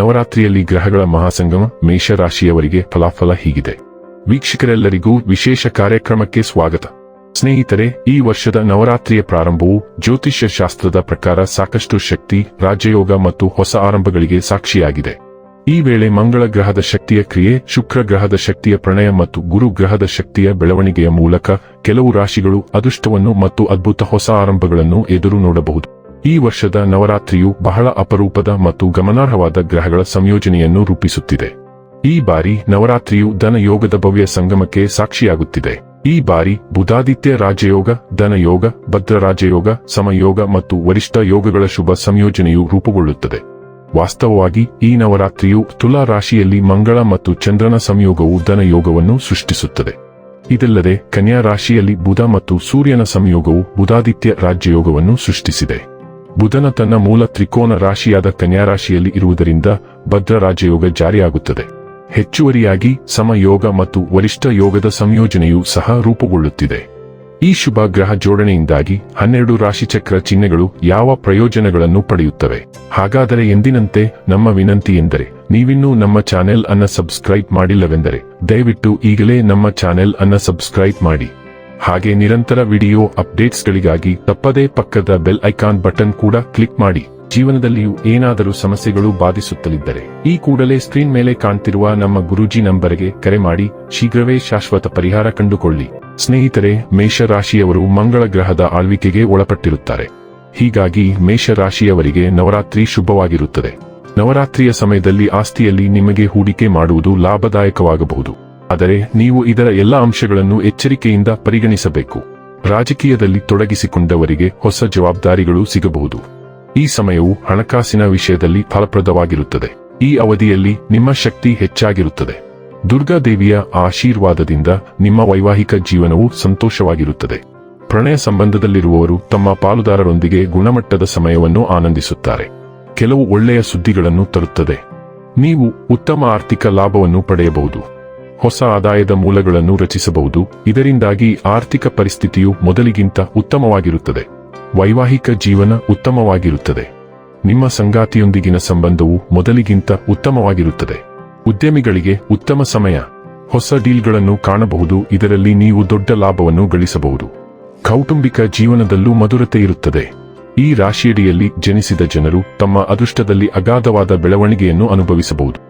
ನವರಾತ್ರಿಯಲ್ಲಿ ಗ್ರಹಗಳ ಮಹಾಸಂಗಮ ಮೇಷರಾಶಿಯವರಿಗೆ ಫಲಾಫಲ ಹೀಗಿದೆ. ವೀಕ್ಷಕರೆಲ್ಲರಿಗೂ ವಿಶೇಷ ಕಾರ್ಯಕ್ರಮಕ್ಕೆ ಸ್ವಾಗತ. ಸ್ನೇಹಿತರೆ, ಈ ವರ್ಷದ ನವರಾತ್ರಿಯ ಪ್ರಾರಂಭವು ಜ್ಯೋತಿಷ್ಯ ಶಾಸ್ತ್ರದ ಪ್ರಕಾರ ಸಾಕಷ್ಟು ಶಕ್ತಿ, ರಾಜಯೋಗ ಮತ್ತು ಹೊಸ ಆರಂಭಗಳಿಗೆ ಸಾಕ್ಷಿಯಾಗಿದೆ. ಈ ವೇಳೆ ಮಂಗಳ ಗ್ರಹದ ಶಕ್ತಿಯ ಕ್ರಿಯೆ, ಶುಕ್ರ ಗ್ರಹದ ಶಕ್ತಿಯ ಪ್ರಣಯ ಮತ್ತು ಗುರು ಗ್ರಹದ ಶಕ್ತಿಯ ಬೆಳವಣಿಗೆಯ ಮೂಲಕ ಕೆಲವು ರಾಶಿಗಳು ಅದೃಷ್ಟವನ್ನು ಮತ್ತು ಅದ್ಭುತ ಹೊಸ ಆರಂಭಗಳನ್ನು ಎದುರು ನೋಡಬಹುದು. ಈ ವರ್ಷದ ನವರಾತ್ರಿಯು ಬಹಳ ಅಪರೂಪದ ಮತ್ತು ಗಮನಾರ್ಹವಾದ ಗ್ರಹಗಳ ಸಂಯೋಜನೆಯನ್ನು ರೂಪಿಸುತ್ತಿದೆ. ಈ ಬಾರಿ ನವರಾತ್ರಿಯು ಧನಯೋಗದ ಭವ್ಯ ಸಂಗಮಕ್ಕೆ ಸಾಕ್ಷಿಯಾಗುತ್ತಿದೆ. ಈ ಬಾರಿ ಬುಧಾದಿತ್ಯ ರಾಜಯೋಗ, ಧನಯೋಗ ಭದ್ರ ರಾಜಯೋಗ ಸಮಯೋಗ ಮತ್ತು ವರಿಷ್ಠ ಯೋಗಗಳ ಶುಭ ಸಂಯೋಜನೆಯು ರೂಪುಗೊಳ್ಳುತ್ತದೆ. ವಾಸ್ತವವಾಗಿ ಈ ನವರಾತ್ರಿಯು ತುಲಾ ರಾಶಿಯಲ್ಲಿ ಮಂಗಳ ಮತ್ತು ಚಂದ್ರನ ಸಂಯೋಗವು ಧನಯೋಗವನ್ನು ಸೃಷ್ಟಿಸುತ್ತದೆ. ಇದಲ್ಲದೆ ಕನ್ಯಾ ರಾಶಿಯಲ್ಲಿ ಬುಧ ಮತ್ತು ಸೂರ್ಯನ ಸಂಯೋಗವು ಬುಧಾದಿತ್ಯ ರಾಜ್ಯಯೋಗವನ್ನು ಸೃಷ್ಟಿಸಿದೆ. ಬುಧನ ತನ್ನ ಮೂಲ ತ್ರಿಕೋನ ರಾಶಿಯಾದ ಕನ್ಯಾ ರಾಶಿಯಲ್ಲಿ ಇರುವುದರಿಂದ ಭದ್ರ ರಾಜಯೋಗ ಜಾರಿಯಾಗುತ್ತದೆ. ಹೆಚ್ಚುವರಿಯಾಗಿ ಸಮಯೋಗ ಮತ್ತು ವರಿಷ್ಠ ಯೋಗದ ಸಂಯೋಜನೆಯು ಸಹ ರೂಪುಗೊಳ್ಳುತ್ತಿದೆ. ಈ ಶುಭ ಗ್ರಹ ಜೋಡಣೆಯಿಂದಾಗಿ ಹನ್ನೆರಡು ರಾಶಿಚಕ್ರ ಚಿಹ್ನೆಗಳು ಯಾವ ಪ್ರಯೋಜನಗಳನ್ನು ಪಡೆಯುತ್ತವೆ? ಹಾಗಾದರೆ ಎಂದಿನಂತೆ ನಮ್ಮ ವಿನಂತಿ ಎಂದರೆ, ನೀವಿನ್ನೂ ನಮ್ಮ ಚಾನೆಲ್ ಅನ್ನ ಸಬ್ಸ್ಕ್ರೈಬ್ ಮಾಡಿಲ್ಲವೆಂದರೆ, ದಯವಿಟ್ಟು ಈಗಲೇ ನಮ್ಮ ಚಾನೆಲ್ ಅನ್ನ ಸಬ್ಸ್ಕ್ರೈಬ್ ಮಾಡಿ. ಹಾಗೆ ನಿರಂತರ ವಿಡಿಯೋ ಅಪ್ಡೇಟ್ಸ್ಗಳಿಗಾಗಿ ತಪ್ಪದೇ ಪಕ್ಕದ ಬೆಲ್ ಐಕಾನ್ ಬಟನ್ ಕೂಡ ಕ್ಲಿಕ್ ಮಾಡಿ. ಜೀವನದಲ್ಲಿಯೂ ಏನಾದರೂ ಸಮಸ್ಯೆಗಳು ಬಾಧಿಸುತ್ತಲಿದ್ದರೆ ಈ ಕೂಡಲೇ ಸ್ಕ್ರೀನ್ ಮೇಲೆ ಕಾಣ್ತಿರುವ ನಮ್ಮ ಗುರೂಜಿ ನಂಬರ್ಗೆ ಕರೆ ಮಾಡಿ ಶೀಘ್ರವೇ ಶಾಶ್ವತ ಪರಿಹಾರ ಕಂಡುಕೊಳ್ಳಿ. ಸ್ನೇಹಿತರೆ, ಮೇಷರಾಶಿಯವರು ಮಂಗಳ ಗ್ರಹದ ಆಳ್ವಿಕೆಗೆ ಒಳಪಟ್ಟಿರುತ್ತಾರೆ. ಹೀಗಾಗಿ ಮೇಷರಾಶಿಯವರಿಗೆ ನವರಾತ್ರಿ ಶುಭವಾಗಿರುತ್ತದೆ. ನವರಾತ್ರಿಯ ಸಮಯದಲ್ಲಿ ಆಸ್ತಿಯಲ್ಲಿ ನಿಮಗೆ ಹೂಡಿಕೆ ಮಾಡುವುದು ಲಾಭದಾಯಕವಾಗಬಹುದು. ಆದರೆ ನೀವು ಇದರ ಎಲ್ಲ ಅಂಶಗಳನ್ನು ಎಚ್ಚರಿಕೆಯಿಂದ ಪರಿಗಣಿಸಬೇಕು. ರಾಜಕೀಯದಲ್ಲಿ ತೊಡಗಿಸಿಕೊಂಡವರಿಗೆ ಹೊಸ ಜವಾಬ್ದಾರಿಗಳು ಸಿಗಬಹುದು. ಈ ಸಮಯವು ಹಣಕಾಸಿನ ವಿಷಯದಲ್ಲಿ ಫಲಪ್ರದವಾಗಿರುತ್ತದೆ. ಈ ಅವಧಿಯಲ್ಲಿ ನಿಮ್ಮ ಶಕ್ತಿ ಹೆಚ್ಚಾಗಿರುತ್ತದೆ. ದುರ್ಗಾದೇವಿಯ ಆಶೀರ್ವಾದದಿಂದ ನಿಮ್ಮ ವೈವಾಹಿಕ ಜೀವನವು ಸಂತೋಷವಾಗಿರುತ್ತದೆ. ಪ್ರಣಯ ಸಂಬಂಧದಲ್ಲಿರುವವರು ತಮ್ಮ ಪಾಲುದಾರರೊಂದಿಗೆ ಗುಣಮಟ್ಟದ ಸಮಯವನ್ನು ಆನಂದಿಸುತ್ತಾರೆ. ಕೆಲವು ಒಳ್ಳೆಯ ಸುದ್ದಿಗಳನ್ನು ತರುತ್ತದೆ. ನೀವು ಉತ್ತಮ ಆರ್ಥಿಕ ಲಾಭವನ್ನು ಪಡೆಯಬಹುದು. ಹೊಸ ಆದಾಯದ ಮೂಲಗಳನ್ನು ರಚಿಸಬಹುದು. ಇದರಿಂದಾಗಿ ಆರ್ಥಿಕ ಪರಿಸ್ಥಿತಿಯು ಮೊದಲಿಗಿಂತ ಉತ್ತಮವಾಗಿರುತ್ತದೆ. ವೈವಾಹಿಕ ಜೀವನ ಉತ್ತಮವಾಗಿರುತ್ತದೆ. ನಿಮ್ಮ ಸಂಗಾತಿಯೊಂದಿಗಿನ ಸಂಬಂಧವು ಮೊದಲಿಗಿಂತ ಉತ್ತಮವಾಗಿರುತ್ತದೆ. ಉದ್ಯಮಿಗಳಿಗೆ ಉತ್ತಮ ಸಮಯ. ಹೊಸ ಡೀಲ್ಗಳನ್ನು ಕಾಣಬಹುದು. ಇದರಲ್ಲಿ ನೀವು ದೊಡ್ಡ ಲಾಭವನ್ನು ಗಳಿಸಬಹುದು. ಕೌಟುಂಬಿಕ ಜೀವನದಲ್ಲೂ ಮಧುರತೆ ಇರುತ್ತದೆ. ಈ ರಾಶಿಯಡಿಯಲ್ಲಿ ಜನಿಸಿದ ಜನರು ತಮ್ಮ ಅದೃಷ್ಟದಲ್ಲಿ ಅಗಾಧವಾದ ಬೆಳವಣಿಗೆಯನ್ನು ಅನುಭವಿಸಬಹುದು.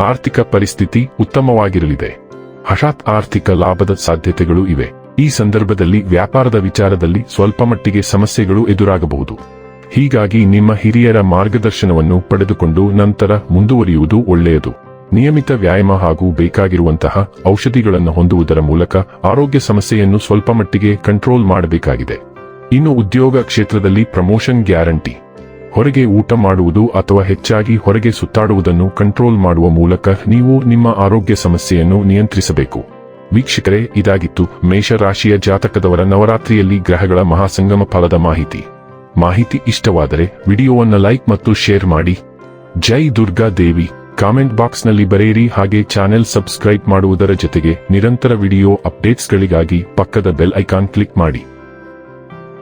ಆರ್ಥಿಕ ಪರಿಸ್ಥಿತಿ ಉತ್ತಮವಾಗಿರಲಿದೆ. ಹಠಾತ್ ಆರ್ಥಿಕ ಲಾಭದ ಸಾಧ್ಯತೆಗಳು ಇವೆ. ಈ ಸಂದರ್ಭದಲ್ಲಿ ವ್ಯಾಪಾರದ ವಿಚಾರದಲ್ಲಿ ಸ್ವಲ್ಪ ಮಟ್ಟಿಗೆ ಸಮಸ್ಯೆಗಳು ಎದುರಾಗಬಹುದು. ಹೀಗಾಗಿ ನಿಮ್ಮ ಹಿರಿಯರ ಮಾರ್ಗದರ್ಶನವನ್ನು ಪಡೆದುಕೊಂಡು ನಂತರ ಮುಂದುವರಿಯುವುದು ಒಳ್ಳೆಯದು. ನಿಯಮಿತ ವ್ಯಾಯಾಮ ಹಾಗೂ ಬೇಕಾಗಿರುವಂತಹ ಔಷಧಿಗಳನ್ನು ಹೊಂದುವುದರ ಮೂಲಕ ಆರೋಗ್ಯ ಸಮಸ್ಯೆಯನ್ನು ಸ್ವಲ್ಪ ಮಟ್ಟಿಗೆ ಕಂಟ್ರೋಲ್ ಮಾಡಬೇಕಾಗಿದೆ. ಇನ್ನು ಉದ್ಯೋಗ ಕ್ಷೇತ್ರದಲ್ಲಿ ಪ್ರಮೋಷನ್ ಗ್ಯಾರಂಟಿ. ಹೊರಗೆ ಊಟ ಮಾಡುವುದು ಅಥವಾ ಹೆಚ್ಚಾಗಿ ಹೊರಗೆ ಸುತ್ತಾಡುವುದನ್ನು ಕಂಟ್ರೋಲ್ ಮಾಡುವ ಮೂಲಕ ನೀವು ನಿಮ್ಮ ಆರೋಗ್ಯ ಸಮಸ್ಯೆಯನ್ನು ನಿಯಂತ್ರಿಸಬೇಕು. ವೀಕ್ಷಕರೇ, ಇದಾಗಿತ್ತು ಮೇಷರಾಶಿಯ ಜಾತಕದವರ ನವರಾತ್ರಿಯಲ್ಲಿ ಗ್ರಹಗಳ ಮಹಾಸಂಗಮ ಫಲದ ಮಾಹಿತಿ. ಮಾಹಿತಿ ಇಷ್ಟವಾದರೆ ವಿಡಿಯೋವನ್ನು ಲೈಕ್ ಮತ್ತು ಶೇರ್ ಮಾಡಿ. ಜೈ ದುರ್ಗಾ ದೇವಿ. ಕಾಮೆಂಟ್ ಬಾಕ್ಸ್ನಲ್ಲಿ ಬರೆಯಿರಿ ಹಾಗೆ ಚಾನೆಲ್ ಸಬ್ಸ್ಕ್ರೈಬ್ ಮಾಡುವುದರ ಜೊತೆಗೆ ನಿರಂತರ ವಿಡಿಯೋ ಅಪ್ಡೇಟ್ಸ್ಗಳಿಗಾಗಿ ಪಕ್ಕದ ಬೆಲ್ ಐಕಾನ್ ಕ್ಲಿಕ್ ಮಾಡಿ.